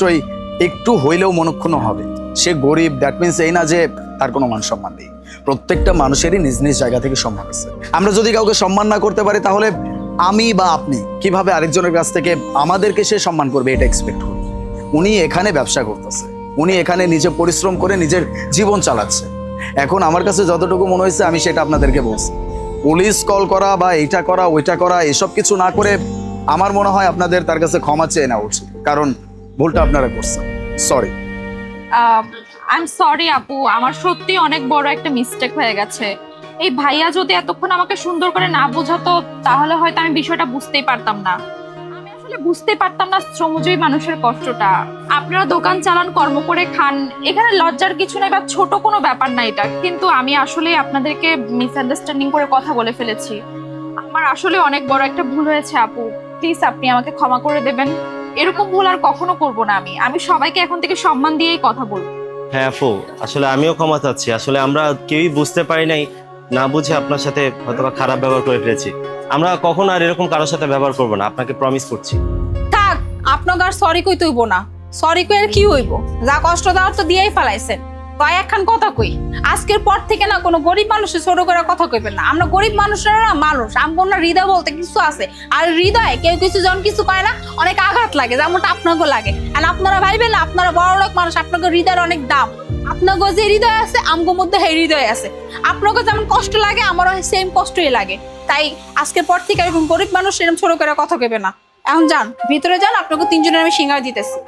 অবশ্যই একটু হইলেও মনক্ষুণ্ণ হবে। সে গরিব দ্যাট মিনস এই না যে তার কোনো মান সম্মান নেই। প্রত্যেকটা মানুষেরই নিজ নিজ জায়গা থেকে সম্মান আছে। আমরা যদি কাউকে সম্মান না করতে পারি, তাহলে আমি বা আপনি কীভাবে আরেকজনের কাছ থেকে আমাদেরকে সে সম্মান করবে, এটা এক্সপেক্ট করি। উনি এখানে ব্যবসা করতেছে। উনি এখানে নিজে পরিশ্রম করে নিজের জীবন চালাচ্ছে। এখন আমার কাছে যতটুকু মনে হয়েছে, আমি সেটা আপনাদেরকে বলছি। পুলিশ কল করা বা এটা করা, ওইটা করা, এসব কিছু না করে আমার মনে হয় আপনাদের তার কাছে ক্ষমা চেয়ে নেওয়া উচিত। কারণ ভুলটা আপনারা করছেন। সরি আই এম সরি আপু। আমার সত্যি অনেক বড় একটা মিস্টেক হয়ে গেছে। এই ভাইয়া যদি এতক্ষণ আমাকে সুন্দর করে না বোঝাতো, তাহলে হয়তো আমি বিষয়টা বুঝতেই পারতাম না। আসলে বুঝতে পারতাম না শ্রমজীবী মানুষের কষ্টটা। আপনারা দোকান চালান, কর্ম করে খান, এখানে লজ্জার কিছু নাই বা ছোট কোনো ব্যাপার না এটা। কিন্তু আমি আসলে আপনাদেরকে মিসআন্ডারস্ট্যান্ডিং করে কথা বলে ফেলেছি। আমার আসলে অনেক বড় একটা ভুল হয়েছে, আপু। প্লিজ আপনি আমাকে ক্ষমা করে দেবেন। এরকম ভুল আর কখনো করব না আমি। আমি সবাইকে এখন থেকে সম্মান দিয়েই কথা বলব। হ্যাঁ আপু। আসলে আমিও ক্ষমা চাচ্ছি। আসলে আমরা কেউই বুঝতে পারি নাই না বুঝে আপনার সাথে হয়তো খারাপ ব্যবহার করে ফেলেছি। আমরা কখনো আর এরকম কারোর সাথে ব্যবহার করব না। আপনাকে প্রমিস করছি। থাক আপনাকে আর সরি কই তুইব না। সরি কই আর কি হইব? যা কষ্ট দেওয়ার তো দিয়েই ফেলাইছেন। তাই একখান কথা কই? আজকের পর থেকে না কোনো গরিব মানুষের ছোট করে কথা কইবেন না। আমরা গরিব মানুষরা না মানুষ। আমগো না হৃদয় বলতে কিছু আছে। আর হৃদয়ে কেউ কিছু যখন কিছু কয় না, অনেক আঘাত লাগে, যেমনটা আপনাকে লাগে। আর আপনারা ভাইবেন না, আপনারা বড় লোক মানুষ, আপনাকে হৃদয়ের অনেক দাম। আপনাকে যে হৃদয় আছে, আমগো মধ্যে সেই হৃদয় আছে। আপনাকে যেমন কষ্ট লাগে, আমারও সেম কষ্টই লাগে। তাই আজকের পর থেকে এরকম গরিব মানুষ এরকম ছোট করে কথা কইবে না। এখন যান, ভিতরে যান, আপনাকে তিনজনের আমি সিঙ্গার দিতেছি।